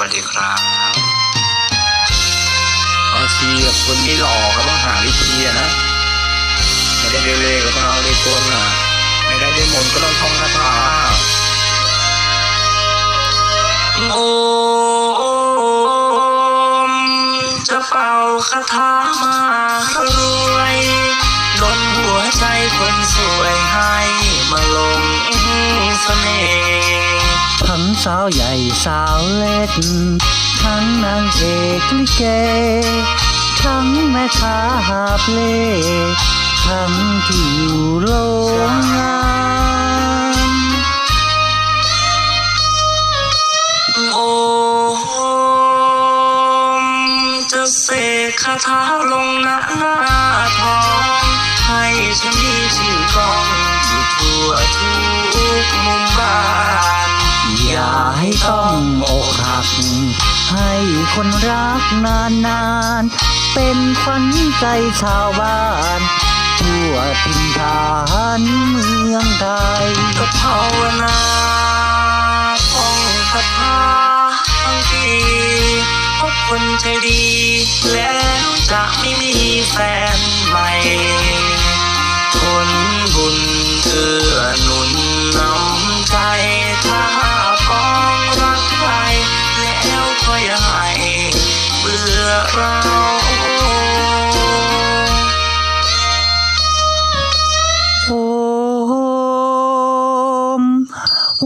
วัสดีครับบางทีแบบคนที่หล่อก็ต้องหาวิธีอะนะไม่ได้เล่ๆก็ต้องเอาได้ตัวน่ะไม่ได้ได้มนต์ก็ต้องท่องคาถาโอมจะเป่าคาถามารวยดนหัวใจคนสวยให้มาลงเสน่ห์ทั้ง สาวใหญ่สาวเล็ก ทั้งนางเอกลิเก ทั้งแม่ค้าหาบเล่ทั้งที่อยู่โรงงานโอมจะเสกคาถาลงหน้าทองให้ฉันมีชื่อกองอยู่ทั่วทุกมุมบ้าน อย่าให้ต้องอกหัก ให้คนรักนานนานเป็นขวัญใจชาวบ้านทั่วถิ่นฐานเมืองไทยก็ภาวนาท่องคาถาทั้งทีพบคนใจดี แล้วจะไม่มีแฟนใหม่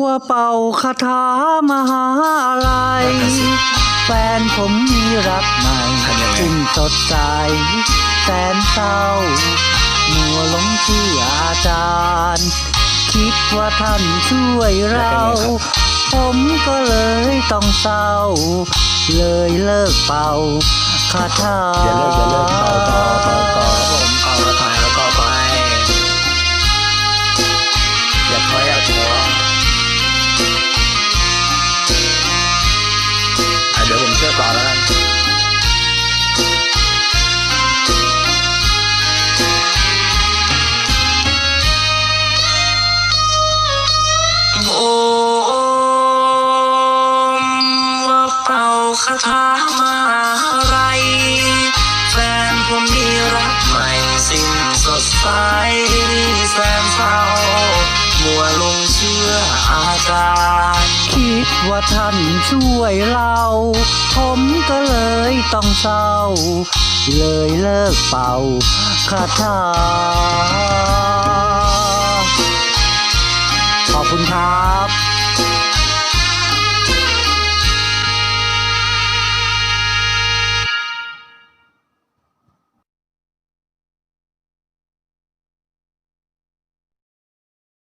ว่าเป่าคาถามหาลัยแฟนผมมีรักใหม่ซึ่งสดใสแสนเศร้ามัวหลงเชื่ออาจารย์ คิดว่าท่านช่วยเรา ผมก็เลยต้องเศร้า เลยเลิกเป่าคาถาอย่าเลิกอย่าเลิก คาถามาอะไร แฟนผมมีรักใหม่สิ้นสดใสแสนเศร้ามัวลงเชื่ออาจารย์ คิดว่าท่านช่วยเรา ผมก็เลยต้องเศร้า เลยเลิกเป่าคาถา